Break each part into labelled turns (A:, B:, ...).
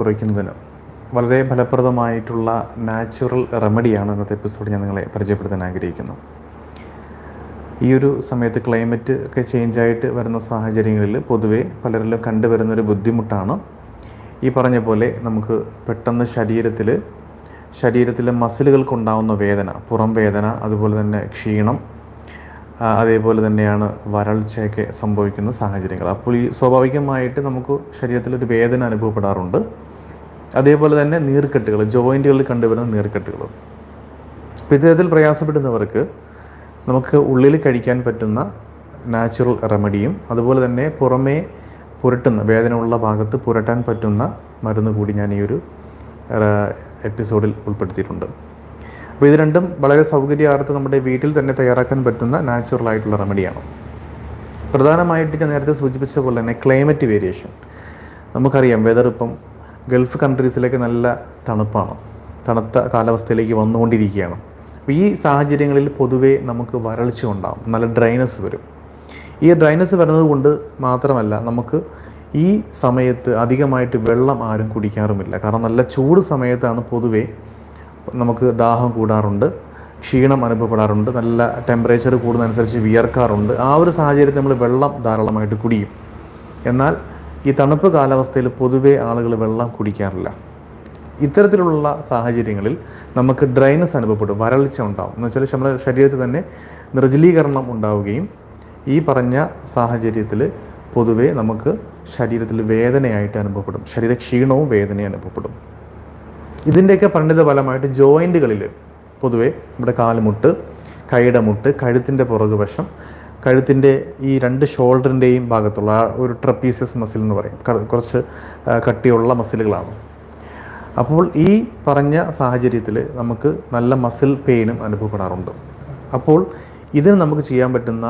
A: കുറയ്ക്കുന്നതിന് വളരെ ഫലപ്രദമായിട്ടുള്ള നാച്ചുറൽ റെമഡിയാണ് ഇന്നത്തെ എപ്പിസോഡ് ഞാൻ നിങ്ങളെ പരിചയപ്പെടുത്താൻ ആഗ്രഹിക്കുന്നു. ഈ ഒരു സമയത്ത് ക്ലൈമറ്റ് ഒക്കെ ചേഞ്ച് ആയിട്ട് വരുന്ന സാഹചര്യങ്ങളിൽ പൊതുവെ പലരിലും കണ്ടുവരുന്നൊരു ബുദ്ധിമുട്ടാണ്. ഈ പറഞ്ഞ പോലെ നമുക്ക് പെട്ടെന്ന് ശരീരത്തിൽ ശരീരത്തിലെ മസിലുകൾക്കുണ്ടാവുന്ന വേദന പുറം വേദന അതുപോലെ തന്നെ ക്ഷീണം അതേപോലെ തന്നെയാണ് വരൾച്ചയൊക്കെ സംഭവിക്കുന്ന സാഹചര്യങ്ങൾ. അപ്പോൾ ഈ സ്വാഭാവികമായിട്ട് നമുക്ക് ശരീരത്തിലൊരു വേദന അനുഭവപ്പെടാറുണ്ട്. അതേപോലെ തന്നെ നീർക്കെട്ടുകൾ ജോയിന്റുകളിൽ കണ്ടുവരുന്ന നീർക്കെട്ടുകൾ അപ്പോൾ ഇത്തരത്തിൽ പ്രയാസപ്പെടുന്നവർക്ക് നമുക്ക് ഉള്ളിൽ കഴിക്കാൻ പറ്റുന്ന നാച്ചുറൽ റെമഡിയും അതുപോലെ തന്നെ പുറമേ പുരട്ടുന്ന വേദന ഉള്ള ഭാഗത്ത് പുരട്ടാൻ പറ്റുന്ന മരുന്ന് കൂടി ഞാൻ ഈ ഒരു എപ്പിസോഡിൽ ഉൾപ്പെടുത്തിയിട്ടുണ്ട്. അപ്പോൾ ഇത് രണ്ടും വളരെ സൗകര്യാർത്ഥം നമ്മുടെ വീട്ടിൽ തന്നെ തയ്യാറാക്കാൻ പറ്റുന്ന നാച്ചുറൽ ആയിട്ടുള്ള റെമഡിയാണ്. പ്രധാനമായിട്ട് ഞാൻ നേരത്തെ സൂചിപ്പിച്ച പോലെ തന്നെ ക്ലൈമറ്റ് വേരിയേഷൻ. നമുക്കറിയാം വെതർ ഇപ്പം ഗൾഫ് കൺട്രീസിലേക്ക് നല്ല തണുപ്പാണ്. തണുത്ത കാലാവസ്ഥയിലേക്ക് വന്നുകൊണ്ടിരിക്കുകയാണ്. അപ്പോൾ ഈ സാഹചര്യങ്ങളിൽ പൊതുവേ നമുക്ക് വരൾച്ച ഉണ്ടാകും നല്ല ഡ്രൈനസ് വരും. ഈ ഡ്രൈനസ് വരുന്നത് കൊണ്ട് മാത്രമല്ല നമുക്ക് ഈ സമയത്ത് അധികമായിട്ട് വെള്ളം ആരും കുടിക്കാറുമില്ല. കാരണം നല്ല ചൂട് സമയത്താണ് പൊതുവേ നമുക്ക് ദാഹം കൂടാറുണ്ട് ക്ഷീണം അനുഭവപ്പെടാറുണ്ട് നല്ല ടെമ്പറേച്ചർ കൂടുന്നതനുസരിച്ച് വിയർക്കാറുണ്ട്. ആ ഒരു സാഹചര്യത്തിൽ നമ്മൾ വെള്ളം ധാരാളമായിട്ട് കുടിയും എന്നാൽ ഈ തണുപ്പ് കാലാവസ്ഥയിൽ പൊതുവേ ആളുകൾ വെള്ളം കുടിക്കാറില്ല. ഇത്തരത്തിലുള്ള സാഹചര്യങ്ങളിൽ നമുക്ക് ഡ്രൈനസ് അനുഭവപ്പെടും വരൾച്ച ഉണ്ടാവും. എന്ന് വെച്ചാൽ നമ്മുടെ ശരീരത്തിൽ തന്നെ നിർജലീകരണം ഉണ്ടാവുകയും ഈ പറഞ്ഞ സാഹചര്യത്തിൽ പൊതുവേ നമുക്ക് ശരീരത്തിൽ വേദനയായിട്ട് അനുഭവപ്പെടും. ശരീര ക്ഷീണവും വേദനയും അനുഭവപ്പെടും. ഇതിന്റെയൊക്കെ പരിണിത ഫലമായിട്ട് ജോയിന്റുകളിൽ പൊതുവേ നമ്മുടെ കാലുമുട്ട് കൈയുടെ മുട്ട് കഴുത്തിന്റെ പുറകു വശം കഴുത്തിന്റെ ഈ രണ്ട് ഷോൾഡറിന്റെയും ഭാഗത്തുള്ള ആ ഒരു ട്രപ്പീസിയസ് മസിൽ എന്ന് പറയും. കുറച്ച് കട്ടിയുള്ള മസിലുകളാണ്. അപ്പോൾ ഈ പറഞ്ഞ സാഹചര്യത്തിൽ നമുക്ക് നല്ല മസിൽ പെയിനും അനുഭവപ്പെടാറുണ്ട്. അപ്പോൾ ഇതിന് നമുക്ക് ചെയ്യാൻ പറ്റുന്ന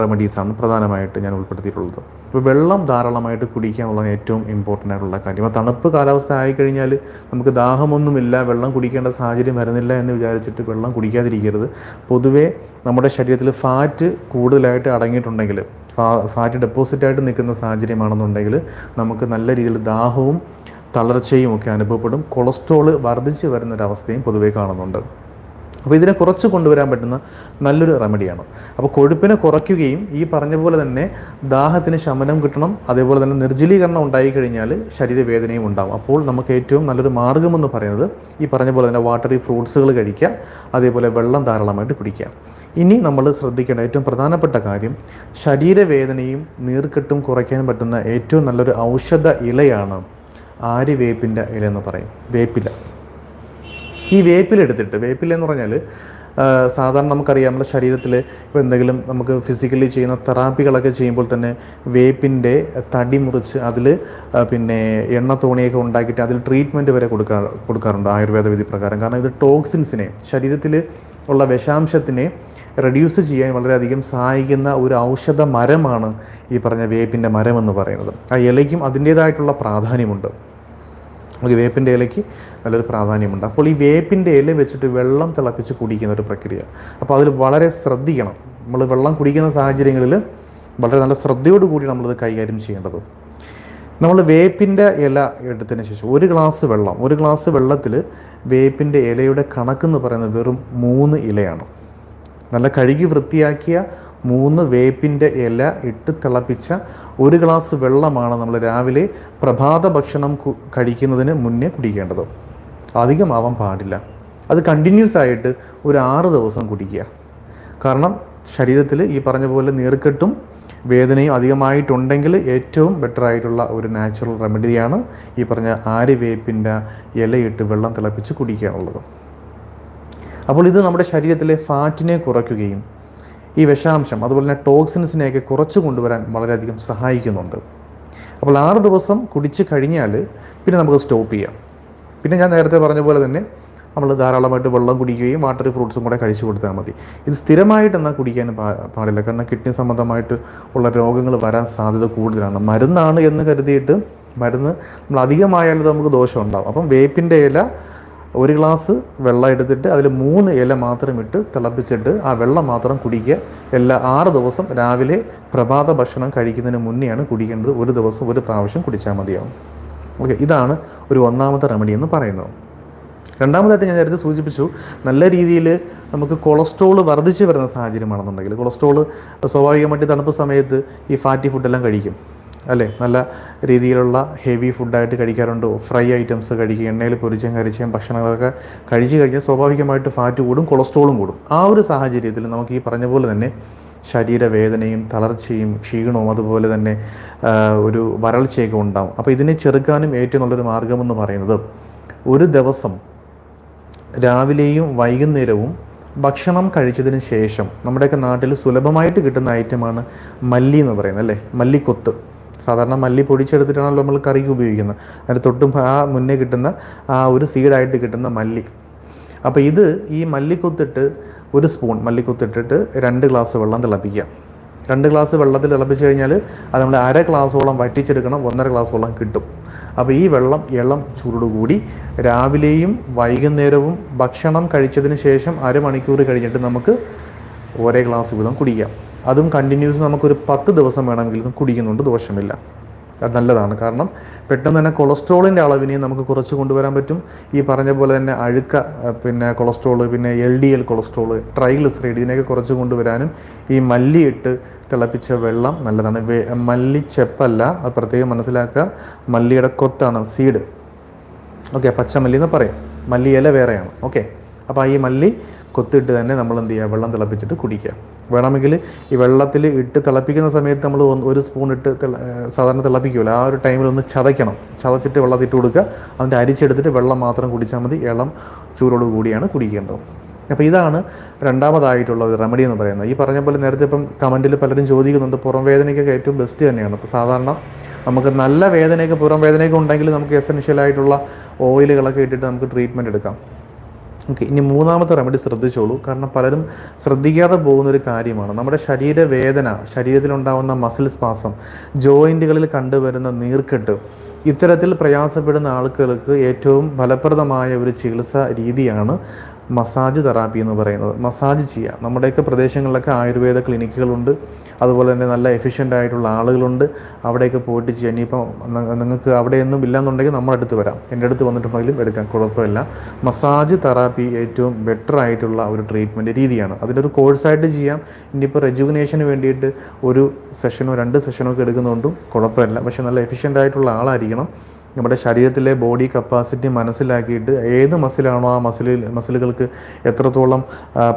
A: റെമഡീസാണ് പ്രധാനമായിട്ട് ഞാൻ ഉൾപ്പെടുത്തിയിട്ടുള്ളത്. അപ്പോൾ വെള്ളം ധാരാളമായിട്ട് കുടിക്കുക എന്നുള്ളതാണ് ഏറ്റവും ഇമ്പോർട്ടന്റ് ആയിട്ടുള്ള കാര്യം. അപ്പോൾ തണുപ്പ് കാലാവസ്ഥ ആയിക്കഴിഞ്ഞാൽ നമുക്ക് ദാഹമൊന്നുമില്ല വെള്ളം കുടിക്കേണ്ട സാഹചര്യം വരുന്നില്ല എന്ന് വിചാരിച്ചിട്ട് വെള്ളം കുടിക്കാതിരിക്കരുത്. പൊതുവേ നമ്മുടെ ശരീരത്തിൽ ഫാറ്റ് കൂടുതലായിട്ട് അടങ്ങിയിട്ടുണ്ടെങ്കിൽ ഫാ ഫാറ്റ് ഡെപ്പോസിറ്റായിട്ട് നിൽക്കുന്ന സാഹചര്യമാണെന്നുണ്ടെങ്കിൽ നമുക്ക് നല്ല രീതിയിൽ ദാഹവും തളർച്ചയും ഒക്കെ അനുഭവപ്പെടും. കൊളസ്ട്രോൾ വർദ്ധിച്ചു വരുന്നൊരവസ്ഥയും പൊതുവേ കാണുന്നുണ്ട്. അപ്പോൾ ഇതിനെ കുറച്ച് കൊണ്ടുവരാൻ പറ്റുന്ന നല്ലൊരു റെമഡിയാണ്. അപ്പോൾ കൊഴുപ്പിനെ കുറയ്ക്കുകയും ഈ പറഞ്ഞ പോലെ തന്നെ ദാഹത്തിന് ശമനം കിട്ടണം അതേപോലെ തന്നെ നിർജലീകരണം ഉണ്ടായിക്കഴിഞ്ഞാൽ ശരീരവേദനയും ഉണ്ടാകും അപ്പോൾ നമുക്ക് ഏറ്റവും നല്ലൊരു മാർഗമെന്ന് പറയുന്നത് ഈ പറഞ്ഞ പോലെ തന്നെ വാട്ടറി ഫ്രൂട്ട്സുകൾ കഴിക്കുക അതേപോലെ വെള്ളം ധാരാളമായിട്ട് കുടിക്കുക. ഇനി നമ്മൾ ശ്രദ്ധിക്കേണ്ട ഏറ്റവും പ്രധാനപ്പെട്ട കാര്യം ശരീരവേദനയും നീർക്കെട്ടും കുറയ്ക്കാൻ പറ്റുന്ന ഏറ്റവും നല്ലൊരു ഔഷധ ഇലയാണ് ആര്യവേപ്പിന്റെ ഇല എന്ന് പറയും. വേപ്പില. ഈ വേപ്പിലെടുത്തിട്ട് വേപ്പിലെന്ന് പറഞ്ഞാൽ സാധാരണ നമുക്കറിയാം നമ്മുടെ ശരീരത്തിൽ ഇപ്പോൾ എന്തെങ്കിലും നമുക്ക് ഫിസിക്കലി ചെയ്യുന്ന തെറാപ്പികളൊക്കെ ചെയ്യുമ്പോൾ തന്നെ വേപ്പിന്റെ തടി മുറിച്ച് അതിൽ പിന്നെ എണ്ണ തോണിയൊക്കെ ഉണ്ടാക്കിയിട്ട് അതിൽ ട്രീറ്റ്മെന്റ് വരെ കൊടുക്കാ കൊടുക്കാറുണ്ട് ആയുർവേദ വിധി പ്രകാരം. കാരണം ഇത് ടോക്സിൻസിനെ ശരീരത്തിൽ ഉള്ള വിഷാംശത്തിനെ റെഡ്യൂസ് ചെയ്യാൻ വളരെയധികം സഹായിക്കുന്ന ഒരു ഔഷധ മരമാണ് ഈ പറഞ്ഞ വേപ്പിന്റെ മരം എന്ന് പറയുന്നത്. ആ ഇലയ്ക്കും അതിന്റേതായിട്ടുള്ള പ്രാധാന്യമുണ്ട്. നമുക്ക് വേപ്പിന്റെ ഇലയ്ക്ക് നല്ലൊരു പ്രാധാന്യമുണ്ട്. അപ്പോൾ ഈ വേപ്പിന്റെ ഇല വെച്ചിട്ട് വെള്ളം തിളപ്പിച്ച് കുടിക്കുന്ന ഒരു പ്രക്രിയ. അപ്പോൾ അതിൽ വളരെ ശ്രദ്ധിക്കണം. നമ്മൾ വെള്ളം കുടിക്കുന്ന സാഹചര്യങ്ങളിൽ വളരെ നല്ല ശ്രദ്ധയോട് കൂടി നമ്മളത് കൈകാര്യം ചെയ്യേണ്ടത്. നമ്മൾ വേപ്പിന്റെ ഇല എടുത്തതിന് ശേഷം ഒരു ഗ്ലാസ് വെള്ളം ഒരു ഗ്ലാസ് വെള്ളത്തിൽ വേപ്പിന്റെ ഇലയുടെ കണക്കെന്ന് പറയുന്നത് വെറും മൂന്ന് ഇലയാണ്. നല്ല കഴുകി വൃത്തിയാക്കിയ മൂന്ന് വേപ്പിന്റെ ഇല ഇട്ട് തിളപ്പിച്ച ഒരു ഗ്ലാസ് വെള്ളമാണ് നമ്മൾ രാവിലെ പ്രഭാത ഭക്ഷണം കഴിക്കുന്നതിന് മുന്നേ കുടിക്കേണ്ടത്. അധികമാവാൻ പാടില്ല. അത് കണ്ടിന്യൂസ് ആയിട്ട് ഒരു ആറ് ദിവസം കുടിക്കുക. കാരണം ശരീരത്തിൽ ഈ പറഞ്ഞ പോലെ നീർക്കെട്ടും വേദനയും അധികമായിട്ടുണ്ടെങ്കിൽ ഏറ്റവും ബെറ്റർ ആയിട്ടുള്ള ഒരു നാച്ചുറൽ റെമഡിയാണ് ഈ പറഞ്ഞ ആര്യവേപ്പിന്റെ ഇലയിട്ട് വെള്ളം തിളപ്പിച്ച് കുടിക്കുക എന്നുള്ളത് അപ്പോൾ ഇത് നമ്മുടെ ശരീരത്തിലെ ഫാറ്റിനെ കുറയ്ക്കുകയും ഈ വിഷാംശം അതുപോലെ തന്നെ ടോക്സിൻസിനെയൊക്കെ കുറച്ച് കൊണ്ടുവരാൻ വളരെയധികം സഹായിക്കുന്നുണ്ട്. അപ്പോൾ ആറ് ദിവസം കുടിച്ച് കഴിഞ്ഞാൽ പിന്നെ നമുക്ക് സ്റ്റോപ്പ് ചെയ്യാം. പിന്നെ ഞാൻ നേരത്തെ പറഞ്ഞ പോലെ തന്നെ നമ്മൾ ധാരാളമായിട്ട് വെള്ളം കുടിക്കുകയും വാട്ടർ ഫ്രൂട്ട്സും കൂടെ കഴിച്ചു കൊടുത്താൽ മതി. ഇത് സ്ഥിരമായിട്ട് എന്നാൽ കുടിക്കാൻ പാടില്ല. കാരണം കിഡ്നി സംബന്ധമായിട്ട് ഉള്ള രോഗങ്ങൾ വരാൻ സാധ്യത കൂടുതലാണ്. മരുന്നാണ് എന്ന് കരുതിയിട്ട് മരുന്ന് നമ്മൾ അധികമായാലും നമുക്ക് ദോഷം ഉണ്ടാവും. അപ്പം വേപ്പിന്റെ ഇല ഒരു ഗ്ലാസ് വെള്ളം എടുത്തിട്ട് അതിൽ മൂന്ന് ഇല മാത്രം ഇട്ട് തിളപ്പിച്ചിട്ട് ആ വെള്ളം മാത്രം കുടിക്കുക. എല്ലാ ആറ് ദിവസം രാവിലെ പ്രഭാത ഭക്ഷണം കഴിക്കുന്നതിന് മുന്നെയാണ് കുടിക്കേണ്ടത്. ഒരു ദിവസം ഒരു പ്രാവശ്യം കുടിച്ചാൽ മതിയാവും. ഓക്കെ ഇതാണ് ഒരു ഒന്നാമത്തെ റെമഡി എന്ന് പറയുന്നത്. രണ്ടാമതായിട്ട് ഞാൻ നേരത്തെ സൂചിപ്പിച്ചു നല്ല രീതിയിൽ നമുക്ക് കൊളസ്ട്രോൾ വർദ്ധിച്ചു വരുന്ന സാഹചര്യമാണെന്നുണ്ടെങ്കിൽ കൊളസ്ട്രോൾ സ്വാഭാവികമായിട്ട് തണുപ്പ് സമയത്ത് ഈ ഫാറ്റി ഫുഡെല്ലാം കഴിക്കും അല്ലേ? നല്ല രീതിയിലുള്ള ഹെവി ഫുഡായിട്ട് കഴിക്കാറുണ്ട് ഫ്രൈ ഐറ്റംസ് കഴിക്കുക എണ്ണയിൽ പൊരിച്ചും കരിച്ചും ഭക്ഷണങ്ങളൊക്കെ കഴിച്ച് കഴിഞ്ഞാൽ സ്വാഭാവികമായിട്ട് ഫാറ്റ് കൂടും കൊളസ്ട്രോളും കൂടും. ആ ഒരു സാഹചര്യത്തിൽ നമുക്ക് ഈ പറഞ്ഞ പോലെ തന്നെ ശരീരവേദനയും തളർച്ചയും ക്ഷീണവും അതുപോലെ തന്നെ ഒരു വരൾച്ചയൊക്കെ ഉണ്ടാവും. അപ്പോൾ ഇതിനെ ചെറുക്കാനും ഏറ്റവും നല്ലൊരു മാർഗമെന്ന് പറയുന്നത് ഒരു ദിവസം രാവിലെയും വൈകുന്നേരവും ഭക്ഷണം കഴിച്ചതിന് ശേഷം നമ്മുടെയൊക്കെ നാട്ടിൽ സുലഭമായിട്ട് കിട്ടുന്ന ഐറ്റമാണ് മല്ലി എന്ന് പറയുന്നത് അല്ലേ? മല്ലിക്കൊത്ത്. സാധാരണ മല്ലി പൊടിച്ചെടുത്തിട്ടാണല്ലോ നമ്മൾ കറിക്ക് ഉപയോഗിക്കുന്നത്. അതിന് തൊട്ടും ആ മുന്നേ കിട്ടുന്ന ആ ഒരു സീഡായിട്ട് കിട്ടുന്ന മല്ലി. അപ്പോൾ ഇത് ഈ മല്ലിക്കൊത്തിട്ട് ഒരു സ്പൂൺ മല്ലിക്കുത്തിട്ടിട്ട് രണ്ട് ഗ്ലാസ് വെള്ളം തിളപ്പിക്കുക. രണ്ട് ഗ്ലാസ് വെള്ളത്തിൽ തിളപ്പിച്ച് കഴിഞ്ഞാൽ അത് നമ്മൾ അര ഗ്ലാസോളം വറ്റിച്ചെടുക്കണം ഒന്നര ഗ്ലാസോളം കിട്ടും. അപ്പോൾ ഈ വെള്ളം ഇളം ചൂടോടുകൂടി രാവിലെയും വൈകുന്നേരവും ഭക്ഷണം കഴിച്ചതിന് ശേഷം അരമണിക്കൂർ കഴിഞ്ഞിട്ട് നമുക്ക് ഒരേ ഗ്ലാസ് വീതം കുടിക്കാം. അതും കണ്ടിന്യൂസ് നമുക്കൊരു പത്ത് ദിവസം വേണമെങ്കിൽ കുടിക്കുന്നുണ്ട് ദോഷമില്ല. അത് നല്ലതാണ്. കാരണം പെട്ടെന്ന് തന്നെ കൊളസ്ട്രോളിന്റെ അളവിനെ നമുക്ക് കുറച്ച് കൊണ്ടുവരാൻ പറ്റും. ഈ പറഞ്ഞ പോലെ തന്നെ അഴുക്ക പിന്നെ കൊളസ്ട്രോൾ പിന്നെ L D L cholesterol triglyceride ഇതിനെയൊക്കെ കുറച്ച് കൊണ്ടുവരാനും ഈ മല്ലിയിട്ട് തിളപ്പിച്ച വെള്ളം നല്ലതാണ്. മല്ലി ചെപ്പല്ല അത് പ്രത്യേകം മനസ്സിലാക്കുക. മല്ലിയുടെ കൊത്താണ് സീഡ്. ഓക്കെ പച്ചമല്ലി എന്ന് പറയും. മല്ലി ഇല വേറെയാണ്. ഓക്കെ അപ്പോൾ ഈ മല്ലി കൊത്തിട്ട് തന്നെ നമ്മൾ എന്ത് ചെയ്യുക? വെള്ളം തിളപ്പിച്ചിട്ട് കുടിക്കുക. വേണമെങ്കിൽ ഈ വെള്ളത്തിൽ ഇട്ട് തിളപ്പിക്കുന്ന സമയത്ത് നമ്മൾ ഒരു സ്പൂൺ ഇട്ട് സാധാരണ തിളപ്പിക്കുമല്ലോ ആ ഒരു ടൈമിൽ ഒന്ന് ചതയ്ക്കണം. ചതച്ചിട്ട് വെള്ളത്തിൽ ഇട്ട് കൊടുക്കുക. അതിന്റെ അരിച്ചെടുത്തിട്ട് വെള്ളം മാത്രം കുടിച്ചാൽ മതി. ഇളം ചൂടോട് കൂടിയാണ് കുടിക്കേണ്ടത്. അപ്പോൾ ഇതാണ് രണ്ടാമതായിട്ടുള്ള ഒരു റെമഡി എന്ന് പറയുന്നത്. ഈ പറഞ്ഞ പോലെ നേരത്തെ ഇപ്പം കമന്റിൽ പലരും ചോദിക്കുന്നുണ്ട്. പുറം വേദനയ്ക്കൊക്കെ ഏറ്റവും ബെസ്റ്റ് തന്നെയാണ്. അപ്പോൾ സാധാരണ നമുക്ക് നല്ല വേദനയൊക്കെ പുറം വേദനയൊക്കെ ഉണ്ടെങ്കിൽ നമുക്ക് എസെൻഷ്യലായിട്ടുള്ള ഓയിലുകളൊക്കെ ഇട്ടിട്ട് നമുക്ക് ട്രീറ്റ്മെന്റ് എടുക്കാം. ഓക്കെ ഇനി മൂന്നാമത്തെ റെമഡി ശ്രദ്ധിച്ചോളൂ. കാരണം പലരും ശ്രദ്ധിക്കാതെ പോകുന്ന ഒരു കാര്യമാണ്. നമ്മുടെ ശരീരവേദന ശരീരത്തിലുണ്ടാകുന്ന മസിൽ സ്പാസം ജോയിന്റുകളിൽ കണ്ടുവരുന്ന നീർക്കെട്ട് ഇത്തരത്തിൽ പ്രയാസപ്പെടുന്ന ആളുകൾക്ക് ഏറ്റവും ഫലപ്രദമായ ഒരു ചികിത്സാ രീതിയാണ് മസാജ് തെറാപ്പി എന്ന് പറയുന്നത്. മസാജ് ചെയ്യുക. നമ്മുടെയൊക്കെ പ്രദേശങ്ങളിലൊക്കെ ആയുർവേദ ക്ലിനിക്കുകളുണ്ട്. അതുപോലെ തന്നെ നല്ല എഫിഷ്യന്റ് ആയിട്ടുള്ള ആളുകളുണ്ട്. അവിടെയൊക്കെ പോയിട്ട് ചെയ്യാം ഇനിയിപ്പോൾ നിങ്ങൾക്ക് അവിടെയൊന്നും ഇല്ലാന്നുണ്ടെങ്കിൽ നമ്മുടെ അടുത്ത് വരാം. എന്റെ അടുത്ത് വന്നിട്ടുണ്ടെങ്കിലും എടുക്കാം. കുഴപ്പമില്ല. മസാജ് തെറാപ്പി ഏറ്റവും ബെറ്റർ ആയിട്ടുള്ള ഒരു ട്രീറ്റ്മെന്റ് രീതിയാണ്. അതിന്റെ ഒരു കോഴ്സായിട്ട് ചെയ്യാം. ഇനിയിപ്പോൾ റെജുവിനേഷന് വേണ്ടിയിട്ട് ഒരു സെഷനോ രണ്ട് സെഷനോ ഒക്കെ എടുക്കുന്നതുകൊണ്ടും കുഴപ്പമില്ല. പക്ഷേ നല്ല എഫിഷ്യന്റ് ആയിട്ടുള്ള ആളായിരിക്കണം. നമ്മുടെ ശരീരത്തിലെ ബോഡി കപ്പാസിറ്റി മനസ്സിലാക്കിയിട്ട് ഏത് മസിലാണോ ആ മസിലിൽ മസിലുകൾക്ക് എത്രത്തോളം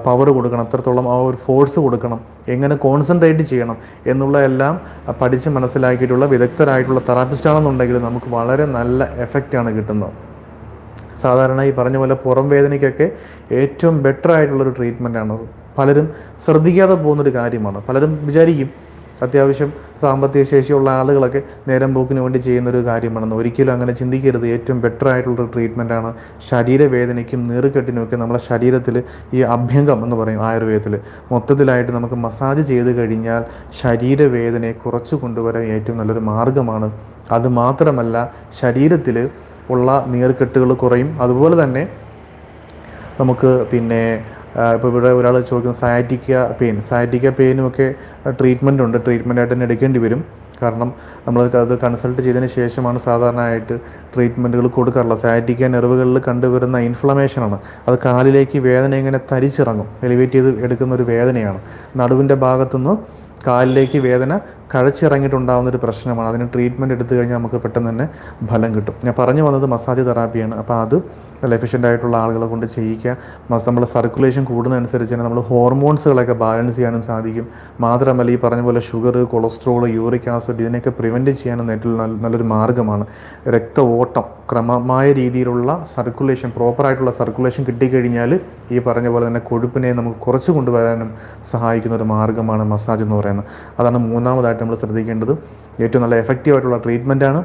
A: പവർ കൊടുക്കണം എത്രത്തോളം ആ ഒരു ഫോഴ്സ് കൊടുക്കണം എങ്ങനെ കോൺസെൻട്രേറ്റ് ചെയ്യണം എന്നുള്ള എല്ലാം പഠിച്ച് മനസ്സിലാക്കിയിട്ടുള്ള വിദഗ്ധരായിട്ടുള്ള തെറാപ്പിസ്റ്റ് ആണെന്നുണ്ടെങ്കിൽ നമുക്ക് വളരെ നല്ല എഫക്റ്റാണ് കിട്ടുന്നത്. സാധാരണ ഈ പറഞ്ഞ പോലെ പുറം വേദനയ്ക്കൊക്കെ ഏറ്റവും ബെറ്റർ ആയിട്ടുള്ളൊരു ട്രീറ്റ്മെന്റാണ് പലരും ശ്രദ്ധിക്കാതെ പോകുന്നൊരു കാര്യമാണ്. പലരും വിചാരിക്കും അത്യാവശ്യം സാമ്പത്തിക ശേഷിയുള്ള ആളുകളൊക്കെ നേരം പോക്കിന് വേണ്ടി ചെയ്യുന്നൊരു കാര്യമാണെന്ന് ഒരിക്കലും അങ്ങനെ ചിന്തിക്കരുത്. ഏറ്റവും ബെറ്റർ ആയിട്ടുള്ളൊരു ട്രീറ്റ്മെന്റാണ് ശരീരവേദനയ്ക്കും നീറുകെട്ടിനുമൊക്കെ നമ്മുടെ ശരീരത്തിൽ ഈ അഭ്യംഗം എന്ന് പറയും ആയുർവേദത്തിൽ. മൊത്തത്തിലായിട്ട് നമുക്ക് മസാജ് ചെയ്ത് കഴിഞ്ഞാൽ ശരീരവേദനയെ കുറച്ച് കൊണ്ടുവരാൻ ഏറ്റവും നല്ലൊരു മാർഗമാണ് അത് മാത്രമല്ല ശരീരത്തിൽ ഉള്ള നീർക്കെട്ടുകൾ കുറയും. അതുപോലെ തന്നെ നമുക്ക് പിന്നെ ഇപ്പോൾ ഇവിടെ ഒരാൾ ചോദിക്കുന്ന സയാറ്റിക്ക പെയിൻ സയാറ്റിക്ക പെയിനും ഒക്കെ ട്രീറ്റ്മെന്റ് ഉണ്ട്. ട്രീറ്റ്മെന്റ് ആയിട്ട് തന്നെ എടുക്കേണ്ടി വരും. കാരണം നമ്മൾ അത് കൺസൾട്ട് ചെയ്തതിന് ശേഷമാണ് സാധാരണയായിട്ട് ട്രീറ്റ്മെന്റുകൾ കൊടുക്കാറുള്ളത്. സയാറ്റിക്ക നെർവുകളിൽ കണ്ടുവരുന്ന ഇൻഫ്ലമേഷനാണ് അത് കാലിലേക്ക് വേദന ഇങ്ങനെ തരിച്ചിറങ്ങും. എലിവേറ്റ് ചെയ്ത് എടുക്കുന്ന ഒരു വേദനയാണ്. നടുവിന്റെ ഭാഗത്തുനിന്ന് കാലിലേക്ക് വേദന കഴച്ചിറങ്ങിയിട്ടുണ്ടാകുന്ന ഒരു പ്രശ്നമാണ്. അതിന് ട്രീറ്റ്മെന്റ് എടുത്തു കഴിഞ്ഞാൽ നമുക്ക് പെട്ടെന്ന് തന്നെ ഫലം കിട്ടും. ഞാൻ പറഞ്ഞു വന്നത് മസാജ് തെറാപ്പിയാണ് അപ്പോൾ അത് നല്ല എഫിഷ്യന്റ് ആയിട്ടുള്ള ആളുകളെ കൊണ്ട് ചെയ്യിക്കുക. മസ് നമ്മൾ സർക്കുലേഷൻ കൂടുന്നതനുസരിച്ച് തന്നെ നമ്മൾ ഹോർമോൺസുകളൊക്കെ ബാലൻസ് ചെയ്യാനും സാധിക്കും. മാത്രമല്ല ഈ പറഞ്ഞ പോലെ ഷുഗർ കൊളസ്ട്രോൾ യൂറിക് ആസിഡ് ഇതിനെയൊക്കെ പ്രിവെന്റ് ചെയ്യാനും ഏറ്റവും നല്ല നല്ലൊരു മാർഗമാണ് രക്ത ഓട്ടം ക്രമമായ രീതിയിലുള്ള സർക്കുലേഷൻ പ്രോപ്പറായിട്ടുള്ള സർക്കുലേഷൻ കിട്ടിക്കഴിഞ്ഞാൽ ഈ പറഞ്ഞ പോലെ തന്നെ കൊഴുപ്പിനെ നമുക്ക് കുറച്ച് കൊണ്ടുവരാനും സഹായിക്കുന്ന ഒരു മാർഗമാണ് മസാജ് എന്ന് പറയുന്നത്. അതാണ് മൂന്നാമതായിട്ട് നമ്മൾ ശ്രദ്ധിക്കേണ്ടത് ഏറ്റവും നല്ല എഫക്റ്റീവായിട്ടുള്ള ട്രീറ്റ്മെന്റാണ്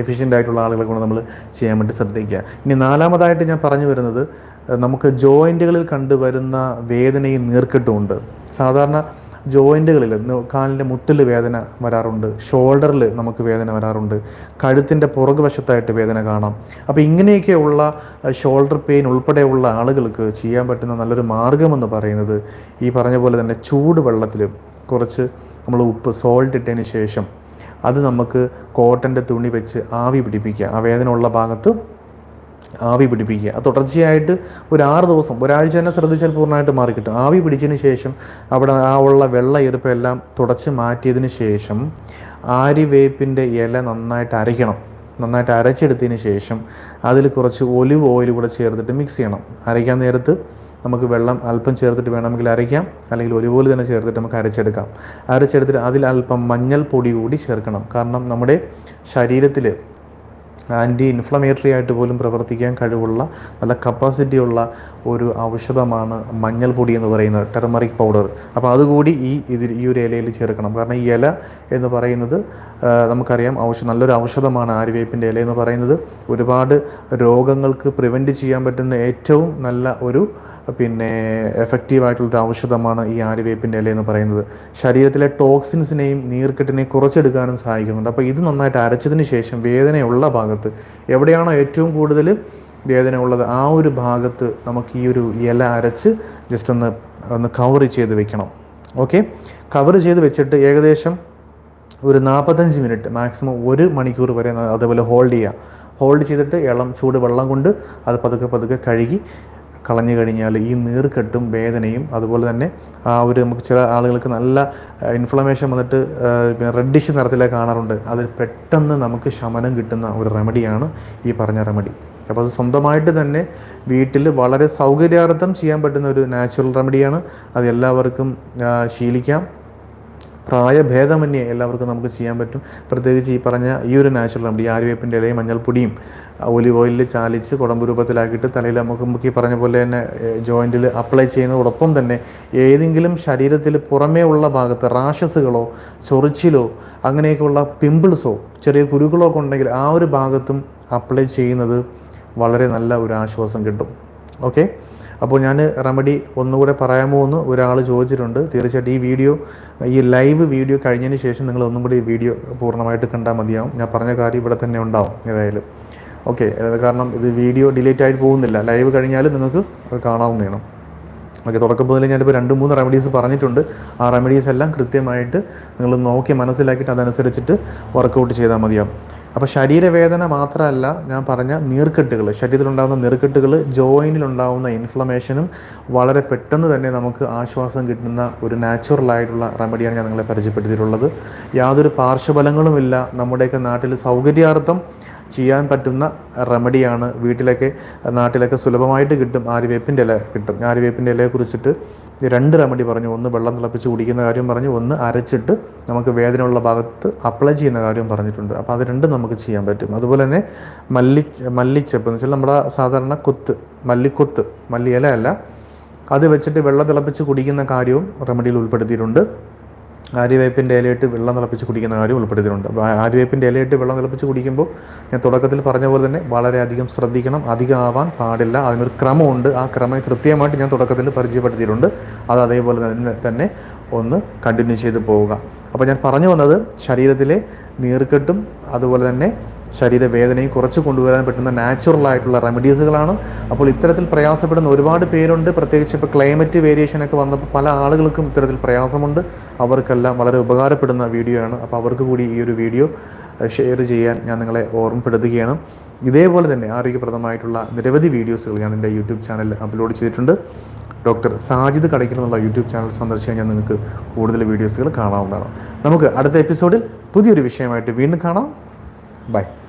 A: എഫിഷ്യന്റ് ആയിട്ടുള്ള ആളുകളെ കൊണ്ട് നമ്മൾ ചെയ്യാൻ വേണ്ടി ശ്രദ്ധിക്കുക. ഇനി നാലാമതായിട്ട് ഞാൻ പറഞ്ഞു വരുന്നത് നമുക്ക് ജോയിന്റുകളിൽ കണ്ടുവരുന്ന വേദനയും നീർക്കെട്ടുമുണ്ട് സാധാരണ ജോയിന്റുകളിൽ കാലിന്റെ മുട്ടിൽ വേദന വരാറുണ്ട് ഷോൾഡറിൽ നമുക്ക് വേദന വരാറുണ്ട് കഴുത്തിന്റെ പുറകുവശത്തായിട്ട് വേദന കാണാം. അപ്പോൾ ഇങ്ങനെയൊക്കെയുള്ള ഷോൾഡർ പെയിൻ ഉൾപ്പെടെയുള്ള ആളുകൾക്ക് ചെയ്യാൻ പറ്റുന്ന നല്ലൊരു മാർഗമെന്ന് പറയുന്നത് ഈ പറഞ്ഞ പോലെ തന്നെ ചൂട് വെള്ളത്തിൽ കുറച്ച് നമ്മൾ ഉപ്പ് സോൾട്ട് ഇട്ടതിന് ശേഷം അത് നമുക്ക് കോട്ടന്റെ തുണി വെച്ച് ആവി പിടിപ്പിക്കുക. ആ വേദന ഉള്ള ഭാഗത്ത് ആവി പിടിപ്പിക്കുക. അത് തുടർച്ചയായിട്ട് ഒരു ആറ് ദിവസം ഒരാഴ്ച തന്നെ ശ്രദ്ധിച്ചാൽ പൂർണമായിട്ട് മാറിക്കിട്ടും ആവി പിടിച്ചതിന് ശേഷം അവിടെ ആ ഉള്ള വെള്ള ഈർപ്പെല്ലാം തുടച്ച് മാറ്റിയതിന് ശേഷം ആര്യവേപ്പിന്റെ ഇല നന്നായിട്ട് അരയ്ക്കണം. നന്നായിട്ട് അരച്ചെടുത്തതിന് ശേഷം അതിൽ കുറച്ച് ഒലിവ് ഓയിൽ കൂടെ ചേർത്തിട്ട് മിക്സ് ചെയ്യണം. അരയ്ക്കാൻ നേരത്ത് നമുക്ക് വെള്ളം അല്പം ചേർത്തിട്ട് വേണമെങ്കിൽ അരയ്ക്കാം. അല്ലെങ്കിൽ ഒരുപോലെ തന്നെ ചേർത്തിട്ട് നമുക്ക് അരച്ചെടുക്കാം. അരച്ചെടുത്തിട്ട് അതിൽ അല്പം മഞ്ഞൾപ്പൊടി കൂടി ചേർക്കണം. കാരണം നമ്മുടെ ശരീരത്തിൽ ആന്റി ഇൻഫ്ലമേറ്ററി ആയിട്ട് പോലും പ്രവർത്തിക്കാൻ കഴിവുള്ള നല്ല കപ്പാസിറ്റി ഉള്ള ഒരു ഔഷധമാണ് മഞ്ഞൾപ്പൊടി എന്ന് പറയുന്നത് ടെർമറിക് പൗഡർ അപ്പോൾ അതുകൂടി ഈ ഇതിൽ ഈ ഒരു ഇലയിൽ ചേർക്കണം. കാരണം ഈ ഇല എന്ന് പറയുന്നത് നമുക്കറിയാം ഔഷധ നല്ലൊരു ഔഷധമാണ് ആര്യവേപ്പിന്റെ ഇല എന്ന് പറയുന്നത്. ഒരുപാട് രോഗങ്ങൾക്ക് പ്രിവെന്റ് ചെയ്യാൻ പറ്റുന്ന ഏറ്റവും നല്ല ഒരു പിന്നെ എഫക്റ്റീവായിട്ടുള്ളൊരു ഔഷധമാണ് ഈ ആര്യവേപ്പിന്റെ ഇല എന്ന് പറയുന്നത്. ശരീരത്തിലെ ടോക്സിൻസിനെയും നീർക്കെട്ടിനെയും കുറച്ചെടുക്കാനും സഹായിക്കുന്നുണ്ട്. അപ്പോൾ ഇത് നന്നായിട്ട് അരച്ചതിന് ശേഷം വേദനയുള്ള ഭാഗത്ത് എവിടെയാണോ ഏറ്റവും കൂടുതൽ വേദന ഉള്ളത് ആ ഒരു ഭാഗത്ത് നമുക്ക് ഈ ഒരു ഇല അരച്ച് ജസ്റ്റ് ഒന്ന് ഒന്ന് കവർ ചെയ്ത് വെക്കണം. ഓക്കെ കവർ ചെയ്ത് വെച്ചിട്ട് ഏകദേശം ഒരു നാൽപ്പത്തഞ്ച് മിനിറ്റ് മാക്സിമം ഒരു മണിക്കൂർ വരെ അതേപോലെ ഹോൾഡ് ചെയ്യുക. ഹോൾഡ് ചെയ്തിട്ട് ഇളം ചൂട് വെള്ളം കൊണ്ട് അത് പതുക്കെ പതുക്കെ കഴുകി കളഞ്ഞു കഴിഞ്ഞാൽ ഈ നീർക്കെട്ടും വേദനയും അതുപോലെ തന്നെ ആ ഒരു നമുക്ക് ചില ആളുകൾക്ക് നല്ല ഇൻഫ്ലമേഷൻ വന്നിട്ട് പിന്നെ റെഡിഷ് നിറത്തിലെ കാണാറുണ്ട്. അതിൽ പെട്ടെന്ന് നമുക്ക് ശമനം കിട്ടുന്ന ഒരു റെമഡിയാണ് ഈ പറഞ്ഞ റെമഡി അപ്പോൾ അത് സ്വന്തമായിട്ട് തന്നെ വീട്ടിൽ വളരെ സൗകര്യാർത്ഥം ചെയ്യാൻ പറ്റുന്ന ഒരു നാച്ചുറൽ റെമഡിയാണ് അത് എല്ലാവർക്കും ശീലിക്കാം. പ്രായഭേദമന്യേ എല്ലാവർക്കും നമുക്ക് ചെയ്യാൻ പറ്റും. പ്രത്യേകിച്ച് ഈ പറഞ്ഞ ഈ ഒരു നാച്ചുറൽ റെമഡി ആര്യവേപ്പിന്റെ ഇലയും മഞ്ഞൾപ്പൊടിയും ഒലിവ് ഓയിലിൽ ചാലിച്ച് കുടമ്പ് രൂപത്തിലാക്കിയിട്ട് തലയിൽ നമുക്ക് നമുക്ക് ഈ പറഞ്ഞ പോലെ തന്നെ ജോയിന്റിൽ അപ്ലൈ ചെയ്യുന്നതോടൊപ്പം തന്നെ ഏതെങ്കിലും ശരീരത്തിൽ പുറമേ ഉള്ള ഭാഗത്ത് റാഷസുകളോ ചൊറിച്ചിലോ അങ്ങനെയൊക്കെയുള്ള പിമ്പിൾസോ ചെറിയ കുരുക്കളോ ഒക്കെ ഉണ്ടെങ്കിൽ ആ ഒരു ഭാഗത്തും അപ്ലൈ ചെയ്യുന്നത് വളരെ നല്ല ഒരു ആശ്വാസം കിട്ടും. ഓക്കെ? അപ്പോൾ ഞാൻ റെമഡി ഒന്നുകൂടെ പറയാമോ എന്ന് ഒരാൾ ചോദിച്ചിട്ടുണ്ട്. തീർച്ചയായിട്ടും ഈ വീഡിയോ ഈ ലൈവ് വീഡിയോ കഴിഞ്ഞതിന് ശേഷം നിങ്ങൾ ഒന്നും കൂടി വീഡിയോ പൂർണമായിട്ട് കണ്ടാൽ മതിയാവും. ഞാൻ പറഞ്ഞ കാര്യം ഇവിടെ തന്നെ ഉണ്ടാവും ഏതായാലും. ഓക്കെ കാരണം ഇത് വീഡിയോ ഡിലീറ്റ് ആയിട്ട് പോകുന്നില്ല. ലൈവ് കഴിഞ്ഞാലും നിങ്ങൾക്ക് അത് കാണാവുന്നതാണ്. ഓക്കെ തുടക്കം മുതൽ ഞാനിപ്പോൾ രണ്ട് മൂന്ന് റെമഡീസ് പറഞ്ഞിട്ടുണ്ട്. ആ റെമഡീസ് എല്ലാം കൃത്യമായിട്ട് നിങ്ങൾ നോക്കി മനസ്സിലാക്കിയിട്ട് അതനുസരിച്ചിട്ട് വർക്കൗട്ട് ചെയ്താൽ മതിയാവും. അപ്പോൾ ശരീരവേദന മാത്രമല്ല ഞാൻ പറഞ്ഞ നീർക്കെട്ടുകൾ ശരീരത്തിലുണ്ടാകുന്ന നീർക്കെട്ടുകൾ ജോയിനിലുണ്ടാകുന്ന ഇൻഫ്ലമേഷനും വളരെ പെട്ടെന്ന് തന്നെ നമുക്ക് ആശ്വാസം കിട്ടുന്ന ഒരു നാച്ചുറലായിട്ടുള്ള റെമഡിയാണ് ഞാൻ നിങ്ങളെ പരിചയപ്പെടുത്തിയിട്ടുള്ളത്. യാതൊരു പാർശ്വഫലങ്ങളുമില്ല നമ്മുടെയൊക്കെ നാട്ടിൽ സൗകര്യാർത്ഥം ചെയ്യാൻ പറ്റുന്ന റെമഡിയാണ് വീട്ടിലൊക്കെ നാട്ടിലൊക്കെ സുലഭമായിട്ട് കിട്ടും. ആര്യവേപ്പിന്റെ ഇല കിട്ടും. ആര്യവേപ്പിന്റെ ഇലയെ കുറിച്ചിട്ട് രണ്ട് റെമഡി പറഞ്ഞു. ഒന്ന് വെള്ളം തിളപ്പിച്ച് കുടിക്കുന്ന കാര്യം പറഞ്ഞു. ഒന്ന് അരച്ചിട്ട് നമുക്ക് വേദനയുള്ള ഭാഗത്ത് അപ്ലൈ ചെയ്യുന്ന കാര്യം പറഞ്ഞിട്ടുണ്ട്. അപ്പോൾ അത് രണ്ടും നമുക്ക് ചെയ്യാൻ പറ്റും. അതുപോലെ തന്നെ മല്ലി മല്ലിച്ചപ്പ് എന്ന് വെച്ചാൽ നമ്മുടെ സാധാരണ കൊത്ത് മല്ലിക്കൊത്ത് മല്ലി ഇല അല്ല. അത് വെച്ചിട്ട് വെള്ളം തിളപ്പിച്ച് കുടിക്കുന്ന കാര്യവും റെമഡിയിൽ ഉൾപ്പെടുത്തിയിട്ടുണ്ട്. ആര്യവേപ്പിന്റെ ഇലയിട്ട് വെള്ളം തിളപ്പിച്ച് കുടിക്കുന്ന കാര്യം ഉൾപ്പെടുത്തിയിട്ടുണ്ട്. അപ്പോൾ ആര്യവേപ്പിന്റെ ഇലയിട്ട് വെള്ളം തിളപ്പിച്ച് കുടിക്കുമ്പോൾ ഞാൻ തുടക്കത്തിൽ പറഞ്ഞ പോലെ തന്നെ വളരെയധികം ശ്രദ്ധിക്കണം. അധികം ആവാൻ പാടില്ല. അതിനൊരു ക്രമമുണ്ട്. ആ ക്രമം കൃത്യമായിട്ട് ഞാൻ തുടക്കത്തിൽ പരിചയപ്പെടുത്തിയിട്ടുണ്ട്. അത് അതേപോലെ തന്നെ തന്നെ ഒന്ന് കണ്ടിന്യൂ ചെയ്ത് പോവുക. അപ്പോൾ ഞാൻ പറഞ്ഞു വന്നത് ശരീരത്തിലെ നീർക്കെട്ടും അതുപോലെ തന്നെ ശരീരവേദനയും കുറച്ച് കൊണ്ടുവരാൻ പറ്റുന്ന നാച്ചുറൽ ആയിട്ടുള്ള റെമഡീസുകളാണ് അപ്പോൾ ഇത്തരത്തിൽ പ്രയാസപ്പെടുന്ന ഒരുപാട് പേരുണ്ട്. പ്രത്യേകിച്ച് ഇപ്പോൾ ക്ലൈമറ്റ് വേരിയേഷനൊക്കെ വന്നപ്പോൾ പല ആളുകൾക്കും ഇത്തരത്തിൽ പ്രയാസമുണ്ട്. അവർക്കെല്ലാം വളരെ ഉപകാരപ്പെടുന്ന വീഡിയോ ആണ് അപ്പോൾ അവർക്ക് കൂടി ഈ ഒരു വീഡിയോ ഷെയർ ചെയ്യാൻ ഞാൻ നിങ്ങളെ ഓർമ്മപ്പെടുത്തുകയാണ്. ഇതേപോലെ തന്നെ ആരോഗ്യപ്രദമായിട്ടുള്ള നിരവധി വീഡിയോസുകൾ ഞാൻ എന്റെ യൂട്യൂബ് ചാനലിൽ അപ്ലോഡ് ചെയ്തിട്ടുണ്ട്. ഡോക്ടർ സാജിദ് കടയ്ക്കൽ എന്നുള്ള യൂട്യൂബ് ചാനൽ സന്ദർശിച്ച് കഴിഞ്ഞാൽ നിങ്ങൾക്ക് കൂടുതൽ വീഡിയോസുകൾ കാണാവുന്നതാണ്. നമുക്ക് അടുത്ത എപ്പിസോഡിൽ പുതിയൊരു വിഷയമായിട്ട് വീണ്ടും കാണാം. Bye.